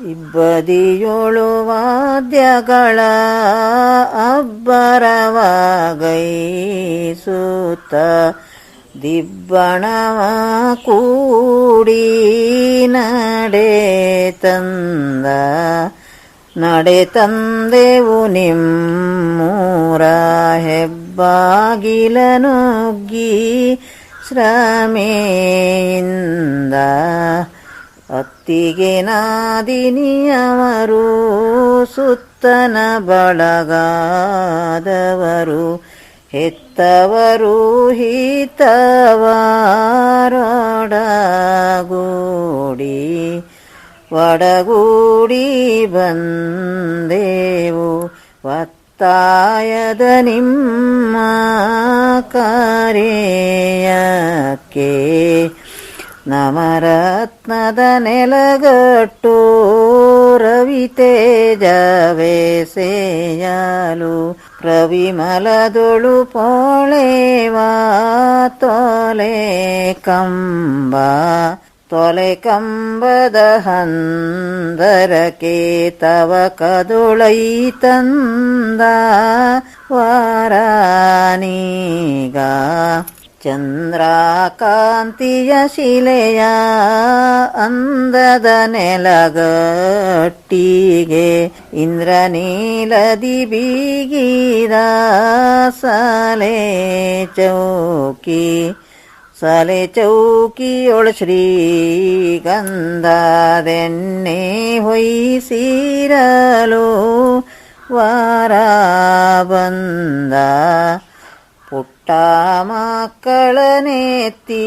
ಇಬ್ಬದಿಯೋಳು ವಾದ್ಯಗಳ ಅಬ್ಬರವಾಗೈಸುತ್ತ ದಿಬ್ಬಣವ ಕೂಡಿ ನಡೆ ತಂದ ನಡೆ ತಂದೆವು ನಿಮ್ಮೂರ ಹೆಬ್ಬಾಗಿಲ ನುಗ್ಗಿ ಶ್ರಮೆಯಿಂದ ಅತ್ತಿಗೆ ನಾದಿನಿಯವರು ಸುತ್ತನ ಬಳಗಾದವರು ಹೆತ್ತವರು ಹಿತವಾರಡಗೂಡಿ ಒಡಗೂಡಿ ಬಂದೇವು. ಒತ್ತಾಯದ ನಿಮ್ಮ ಕಾರ್ಯಕ್ಕೆ ನಮರತ್ನದ ನೆಲಗಟ್ಟು ರವಿ ತೇಜವೇಸೆಯಲು ಪ್ರವಿಮಲದೊಳು ಪೋಳೆವಾ ತೊಲೆ ಕಂಬ, ತೊಲೆ ಕಂಬದ ಹಂದರಕ್ಕೆ ತವ ಕದುಳೈ ತಂದ ವಾರಾನೀಗ. ಚಂದ್ರಕಾಂತಿಯ ಶಿಲೆಯ ಅಂದದ ನೆಲಗಟ್ಟಿಗೆ ಇಂದ್ರನೀಲದಿ ಬೀಗಿದ ಸಲೆ ಚೌಕಿ ಸಲೆ ಚೌಕಿಯೊಳ ಶ್ರೀಗಂಧದೆಣ್ಣೆ ಹೊಯ್ಸಿರಲು ವಾರ ಬಂದ ಪುಟ್ಟ ಮಕ್ಕಳನೆತ್ತಿ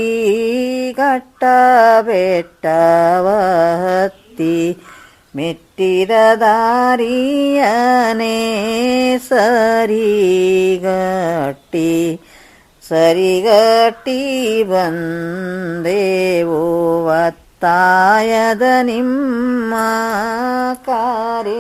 ಗಟ್ಟ ಬೆಟ್ಟವ ಹತ್ತಿ ಮೆಟ್ಟಿದ ದಾರಿಯನೇ ಸರಿಗಟ್ಟಿ ಸರಿಗಟ್ಟಿ ಬಂದೇವು ಒತ್ತಾಯದ ನಿಮ್ಮ ಕಾರ್ಯಕ್ಕೆ